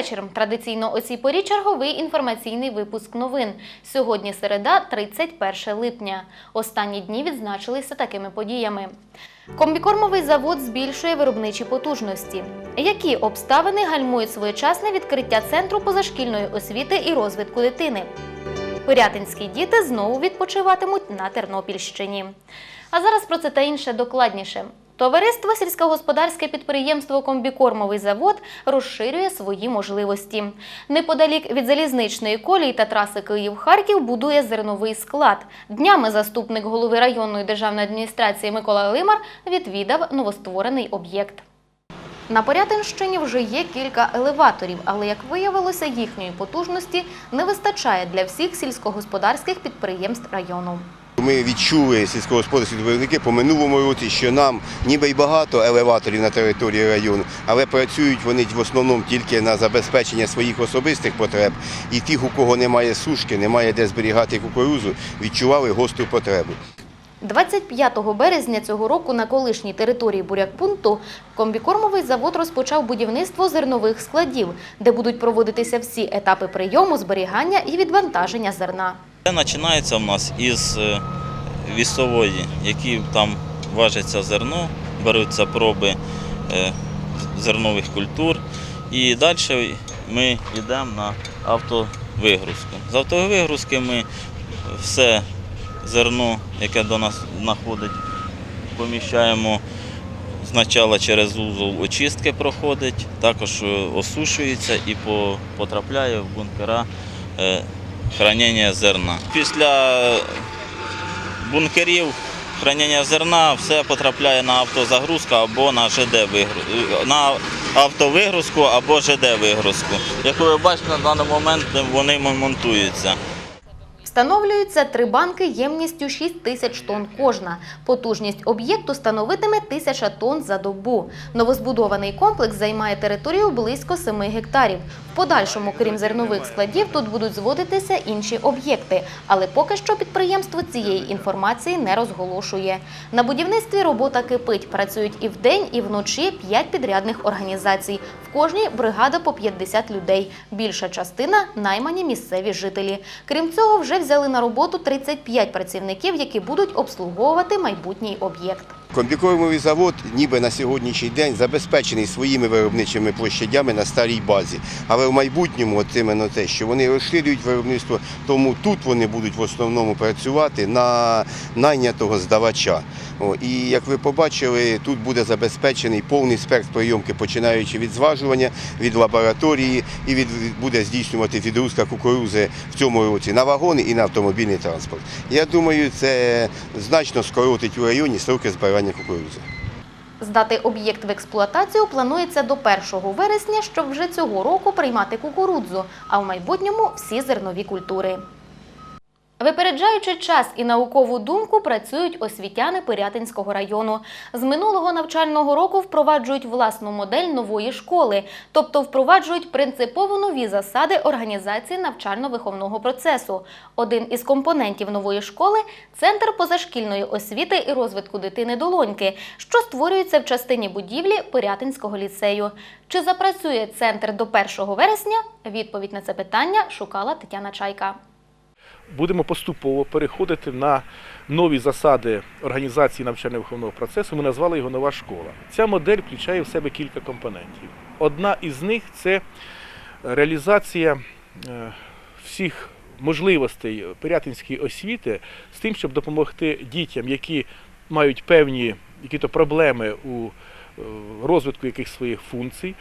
вечір. Традиційно о цій порі черговий інформаційний випуск новин. Сьогодні середа, 31 липня. Останні дні відзначилися такими подіями. Комбікормовий завод збільшує виробничі потужності. Які обставини гальмують своєчасне відкриття центру позашкільної освіти і розвитку дитини? Пирятинські діти знову відпочиватимуть на Тернопільщині. А зараз про це та інше докладніше. Товариство сільськогосподарське підприємство Комбікормовий завод розширює свої можливості. Неподалік від залізничної колії та траси Київ-Харків будує зерновий склад. Днями заступник голови районної державної адміністрації Микола Лимар відвідав новостворений об'єкт. На Порятинщині вже є кілька елеваторів, але як виявилося, їхньої потужності не вистачає для всіх сільськогосподарських підприємств району. Ми відчули сільськогосподарські виробники по минулому році, що нам ніби й багато елеваторів на території району, але працюють вони в основному тільки на забезпечення своїх особистих потреб. І тих, у кого немає сушки, немає де зберігати кукурузу, відчували гостру потребу. 25 березня цього року на колишній території бурякпункту комбікормовий завод розпочав будівництво зернових складів, де будуть проводитися всі етапи прийому, зберігання і відвантаження зерна. Це починається в нас із е, вісової, які там важиться зерно, беруться проби е, зернових культур. І далі ми йдемо на автовигрузку. З автовигрузки ми все зерно, яке до нас знаходить, поміщаємо спочатку через узол очистки проходить, також е, осушується і потрапляє в бункера хранення зерна. Після бункерів хранення зерна все потрапляє на автозагрузку або на ЖД на автовигрузку або ЖД вигрузку. Як ви бачите, на даний момент вони монтуються. Встановлюються три банки ємністю 6 тисяч тонн кожна. Потужність об'єкту становитиме 1000 тонн за добу. Новозбудований комплекс займає територію близько 7 гектарів. В подальшому, крім зернових складів, тут будуть зводитися інші об'єкти. Але поки що підприємство цієї інформації не розголошує. На будівництві робота кипить. Працюють і вдень, і вночі 5 підрядних організацій. В кожній бригада по 50 людей. Більша частина наймані місцеві жителі. Крім цього, вже взяли на роботу 35 працівників, які будуть обслуговувати майбутній об'єкт. Комбікормовий завод ніби на сьогоднішній день забезпечений своїми виробничими площадями на старій базі. Але в майбутньому от іменно те, що вони розширюють виробництво, тому тут вони будуть в основному працювати на найнятого здавача. І як ви побачили, тут буде забезпечений повний спектр прийомки, починаючи від зважування, від лабораторії, і від буде здійснювати відгрузка кукурузи в цьому році на вагони і на автомобільний транспорт. Я думаю, це значно скоротить у районі строки збирання кукурузи. Здати об'єкт в експлуатацію планується до 1 вересня, щоб вже цього року приймати кукурудзу, а в майбутньому всі зернові культури. Випереджаючи час і наукову думку, працюють освітяни Пирятинського району. З минулого навчального року впроваджують власну модель нової школи, тобто впроваджують принципово нові засади організації навчально-виховного процесу. Один із компонентів нової школи центр позашкільної освіти і розвитку дитини Долоньки, що створюється в частині будівлі Пирятинського ліцею. Чи запрацює центр до 1 вересня? Відповідь на це питання шукала Тетяна Чайка. Будемо поступово переходити на нові засади організації навчально-виховного процесу. Ми назвали його нова школа. Ця модель включає в себе кілька компонентів. Одна із них це реалізація е, всіх можливостей пирятинської освіти з тим, щоб допомогти дітям, які мають певні які-то проблеми у е, розвитку якихось своїх функцій,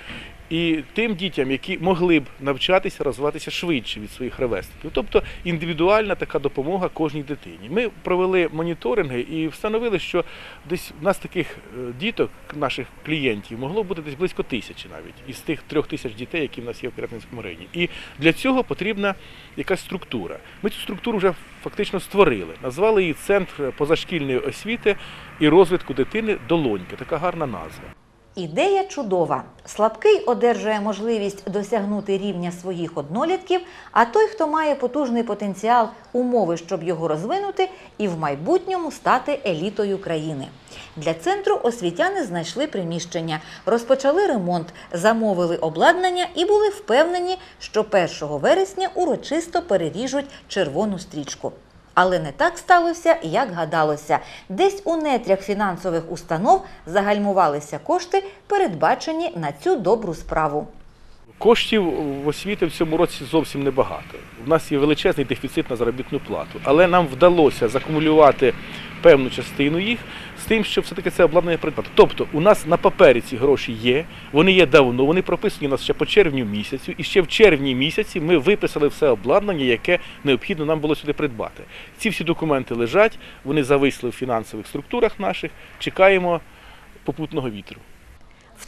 і тим дітям, які могли б навчатися, розвиватися швидше від своїх ровесників. Тобто індивідуальна така допомога кожній дитині. Ми провели моніторинги і встановили, що десь в нас таких е, діток, наших клієнтів, могло бути десь близько тисячі навіть із тих трьох тисяч дітей, які в нас є в Пирятинському районі. І для цього потрібна якась структура. Ми цю структуру вже фактично створили. Назвали її Центр позашкільної освіти і розвитку дитини Долоньки. Така гарна назва. Ідея чудова. Слабкий одержує можливість досягнути рівня своїх однолітків, а той, хто має потужний потенціал, умови, щоб його розвинути, і в майбутньому стати елітою країни. Для центру освітяни знайшли приміщення, розпочали ремонт, замовили обладнання і були впевнені, що 1 вересня урочисто переріжуть червону стрічку. Але не так сталося, як гадалося. Десь у нетрях фінансових установ загальмувалися кошти, передбачені на цю добру справу. Коштів в освіти в цьому році зовсім небагато. У нас є величезний дефіцит на заробітну плату, але нам вдалося закумулювати певну частину їх з тим, щоб все-таки це обладнання придбати. Тобто у нас на папері ці гроші є, вони є давно, вони прописані у нас ще по червню місяцю, і ще в червні місяці ми виписали все обладнання, яке необхідно нам було сюди придбати. Ці всі документи лежать, вони зависли в фінансових структурах наших, чекаємо попутного вітру.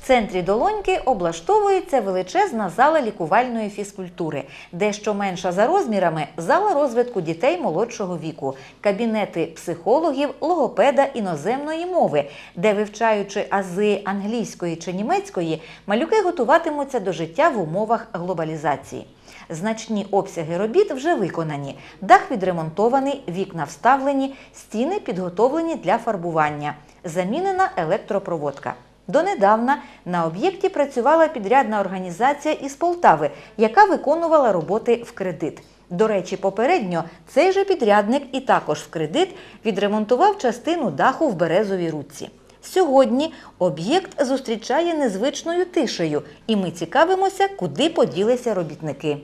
В центрі Долоньки облаштовується величезна зала лікувальної фізкультури, дещо менша за розмірами зала розвитку дітей молодшого віку, кабінети психологів, логопеда іноземної мови, де, вивчаючи ази англійської чи німецької, малюки готуватимуться до життя в умовах глобалізації. Значні обсяги робіт вже виконані. Дах відремонтований, вікна вставлені, стіни підготовлені для фарбування. Замінена електропроводка. Донедавна на об'єкті працювала підрядна організація із Полтави, яка виконувала роботи в кредит. До речі, попередньо цей же підрядник і також в кредит відремонтував частину даху в березовій рудці. Сьогодні об'єкт зустрічає незвичною тишею, і ми цікавимося, куди поділися робітники.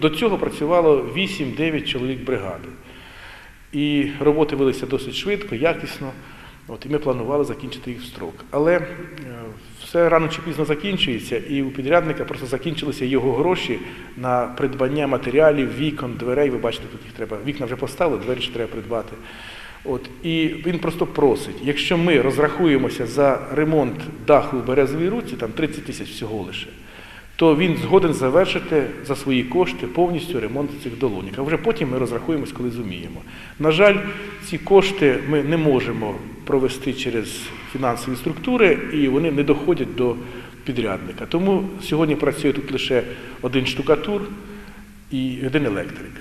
До цього працювало 8-9 чоловік бригади. І роботи велися досить швидко, якісно. От, і ми планували закінчити їх в строк. Але е, все рано чи пізно закінчується, і у підрядника просто закінчилися його гроші на придбання матеріалів, вікон, дверей. Ви бачите, тут їх треба. Вікна вже поставили, двері ще треба придбати. От, і він просто просить, якщо ми розрахуємося за ремонт даху в березовій руці, там 30 тисяч всього лише, то він згоден завершити за свої кошти повністю ремонт цих долонік. А вже потім ми розрахуємось, коли зуміємо. На жаль, ці кошти ми не можемо провести через фінансові структури, і вони не доходять до підрядника. Тому сьогодні працює тут лише один штукатур і один електрик.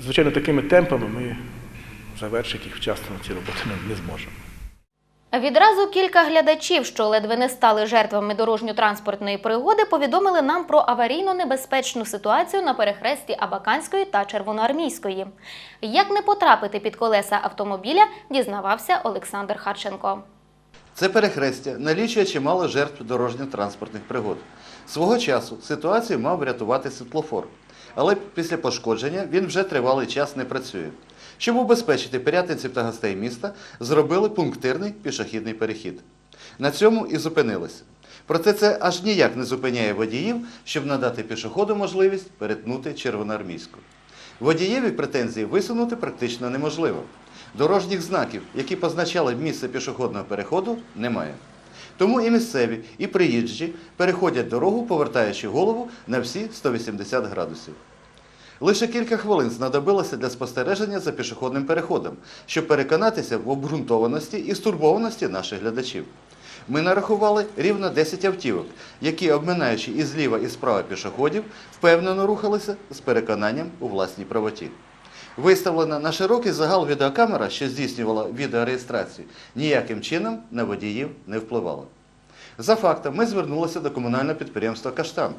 Звичайно, такими темпами ми завершити їх вчасно ці роботи не зможемо. Відразу кілька глядачів, що ледве не стали жертвами дорожньо-транспортної пригоди, повідомили нам про аварійно небезпечну ситуацію на перехресті Абаканської та Червоноармійської. Як не потрапити під колеса автомобіля, дізнавався Олександр Харченко. Це перехрестя налічує чимало жертв дорожньо-транспортних пригод. Свого часу ситуацію мав врятувати світлофор, але після пошкодження він вже тривалий час не працює. Щоб убезпечити пирятинців та гостей міста, зробили пунктирний пішохідний перехід. На цьому і зупинилися. Проте це аж ніяк не зупиняє водіїв, щоб надати пішоходу можливість перетнути червоноармійську. Водієві претензії висунути практично неможливо. Дорожніх знаків, які позначали місце пішохідного переходу, немає. Тому і місцеві, і приїжджі переходять дорогу, повертаючи голову на всі 180 градусів. Лише кілька хвилин знадобилося для спостереження за пішохідним переходом, щоб переконатися в обґрунтованості і стурбованості наших глядачів. Ми нарахували рівно 10 автівок, які, обминаючи і зліва, і справа пішоходів, впевнено рухалися з переконанням у власній правоті. Виставлена на широкий загал відеокамера, що здійснювала відеореєстрацію, ніяким чином на водіїв не впливала. За фактом, ми звернулися до комунального підприємства Каштан.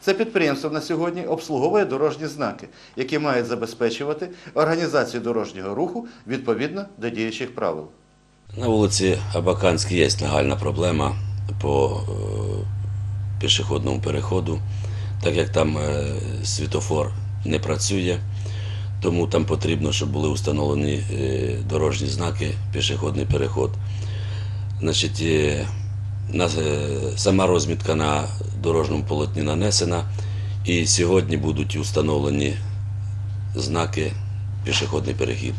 Це підприємство на сьогодні обслуговує дорожні знаки, які мають забезпечувати організацію дорожнього руху відповідно до діючих правил. На вулиці Абаканській є нагальна проблема по е, пішохідному переходу, так як там е, світофор не працює, тому там потрібно, щоб були встановлені е, дорожні знаки, пішохідний переход. Значить, сама розмітка на дорожньому полотні нанесена, і сьогодні будуть установлені знаки пішохідний перехід.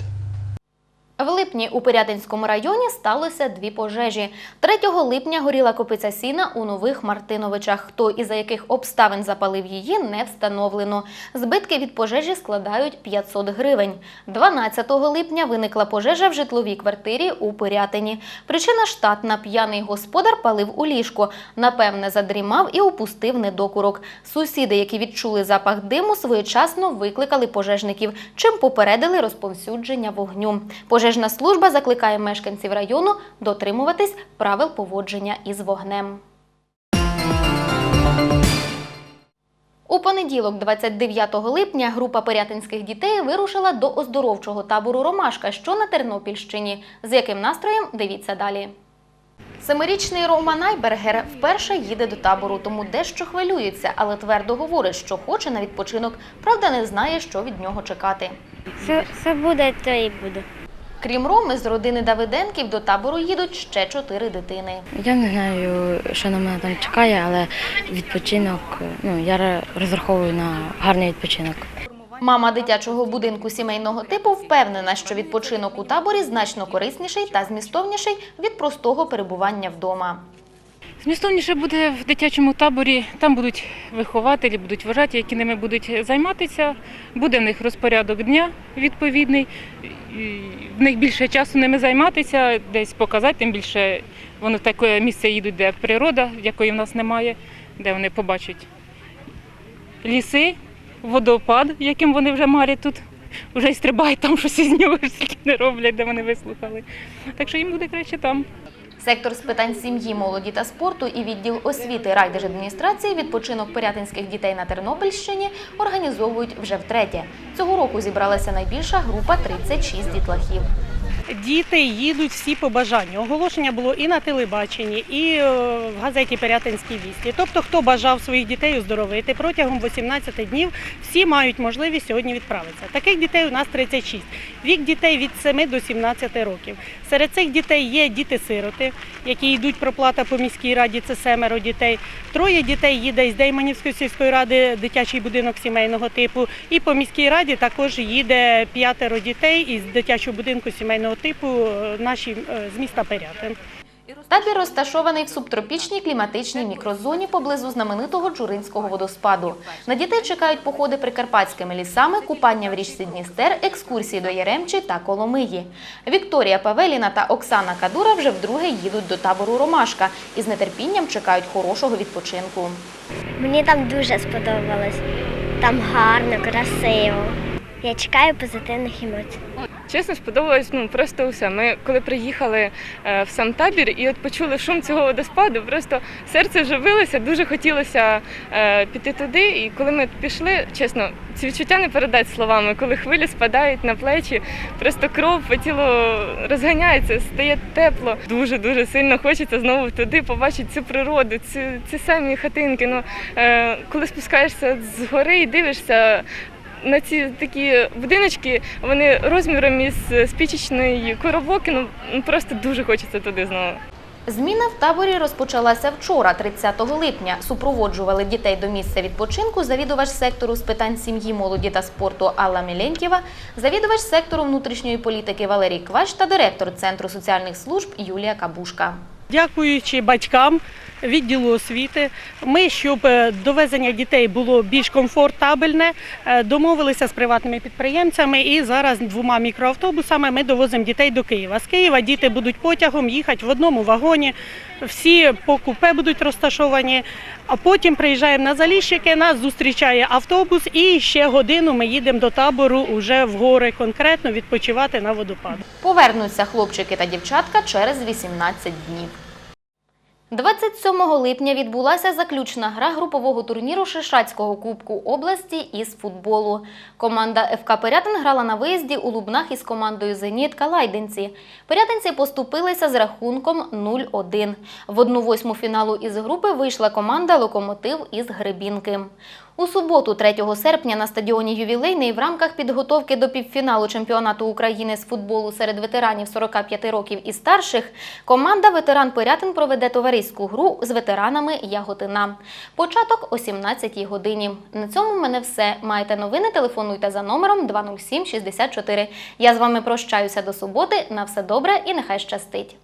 Липні у Пирятинському районі сталося дві пожежі. 3 липня горіла копиця сіна у Нових Мартиновичах. Хто і за яких обставин запалив її, не встановлено. Збитки від пожежі складають 500 гривень. 12 липня виникла пожежа в житловій квартирі у Пирятині. Причина штатна. П'яний господар палив у ліжко. Напевне, задрімав і упустив недокурок. Сусіди, які відчули запах диму, своєчасно викликали пожежників, чим попередили розповсюдження вогню. Пожежна служба закликає мешканців району дотримуватись правил поводження із вогнем. У понеділок, 29 липня, група пирятинських дітей вирушила до оздоровчого табору Ромашка, що на Тернопільщині. З яким настроєм дивіться далі. Семирічний Рома Найбергер вперше їде до табору, тому дещо хвилюється, але твердо говорить, що хоче на відпочинок, правда не знає, що від нього чекати. Все, все буде, то і буде. Крім Роми, з родини Давиденків до табору їдуть ще чотири дитини. Я не знаю, що на мене там чекає, але відпочинок, ну я розраховую на гарний відпочинок. Мама дитячого будинку сімейного типу впевнена, що відпочинок у таборі значно корисніший та змістовніший від простого перебування вдома. Змістовніше буде в дитячому таборі. Там будуть вихователі, будуть вважаті, які ними будуть займатися. Буде в них розпорядок дня відповідний. В них більше часу ними займатися, десь показати, тим більше вони в таке місце їдуть, де природа, якої в нас немає, де вони побачать ліси, водопад, яким вони вже марять тут. Вже й стрибають там щось із нього, не роблять, де вони вислухали. Так що їм буде краще там. Сектор з питань сім'ї, молоді та спорту і відділ освіти райдержадміністрації відпочинок пирятинських дітей на Тернопільщині організовують вже втретє. Цього року зібралася найбільша група 36 дітлахів. Діти їдуть всі по бажанню. Оголошення було і на телебаченні, і е, в газеті Пирятинській вісті. Тобто, хто бажав своїх дітей оздоровити протягом 18 днів, всі мають можливість сьогодні відправитися. Таких дітей у нас 36. Вік дітей від 7 до 17 років. Серед цих дітей є діти-сироти, які йдуть проплата по міській раді. Це семеро дітей. Троє дітей їде із Дейманівської сільської ради дитячий будинок сімейного типу. І по міській раді також їде п'ятеро дітей із дитячого будинку сімейного типу е, наші е, з міста Пирятин. Табір розташований в субтропічній кліматичній мікрозоні поблизу знаменитого Джуринського водоспаду. На дітей чекають походи прикарпатськими лісами, купання в річці Дністер, екскурсії до Яремчі та Коломиї. Вікторія Павеліна та Оксана Кадура вже вдруге їдуть до табору Ромашка і з нетерпінням чекають хорошого відпочинку. Мені там дуже сподобалось. Там гарно, красиво. Я чекаю позитивних емоцій. Чесно, сподобалось ну просто усе. Ми коли приїхали е, в сам табір і от почули шум цього водоспаду, просто серце вже дуже хотілося е, піти туди. І коли ми пішли, чесно, ці відчуття не передати словами. Коли хвилі спадають на плечі, просто кров по тілу розганяється, стає тепло. Дуже дуже сильно хочеться знову туди побачити цю природу, ці, ці самі хатинки. Ну е, коли спускаєшся з гори і дивишся на ці такі будиночки, вони розміром із спічечної коробоки, ну ну, просто дуже хочеться туди знову. Зміна в таборі розпочалася вчора, 30 липня. Супроводжували дітей до місця відпочинку завідувач сектору з питань сім'ї, молоді та спорту Алла Мілентєва, завідувач сектору внутрішньої політики Валерій Квач та директор Центру соціальних служб Юлія Кабушка. Дякуючи батькам відділу освіти, ми, щоб е, довезення дітей було більш комфортабельне, е, домовилися з приватними підприємцями і зараз двома мікроавтобусами ми довозимо дітей до Києва. З Києва діти будуть потягом їхати в одному вагоні, всі по купе будуть розташовані, а потім приїжджаємо на Заліщики, нас зустрічає автобус і ще годину ми їдемо до табору уже в гори конкретно відпочивати на водопад. Повернуться хлопчики та дівчатка через 18 днів. 27 липня відбулася заключна гра групового турніру Шишацького кубку області із футболу. Команда ФК Пирятин грала на виїзді у Лубнах із командою Зеніт Калайденці. Пирятинці поступилися з рахунком 0-1. В 1-8 фіналу із групи вийшла команда Локомотив із Гребінки. У суботу, 3 серпня, на стадіоні Ювілейний в рамках підготовки до півфіналу чемпіонату України з футболу серед ветеранів 45 років і старших команда ветеран Пирятин проведе товариську гру з ветеранами Яготина. Початок о 17 годині. На цьому в мене все. Маєте новини? Телефонуйте за номером 207 64. Я з вами прощаюся до суботи. На все добре і нехай щастить.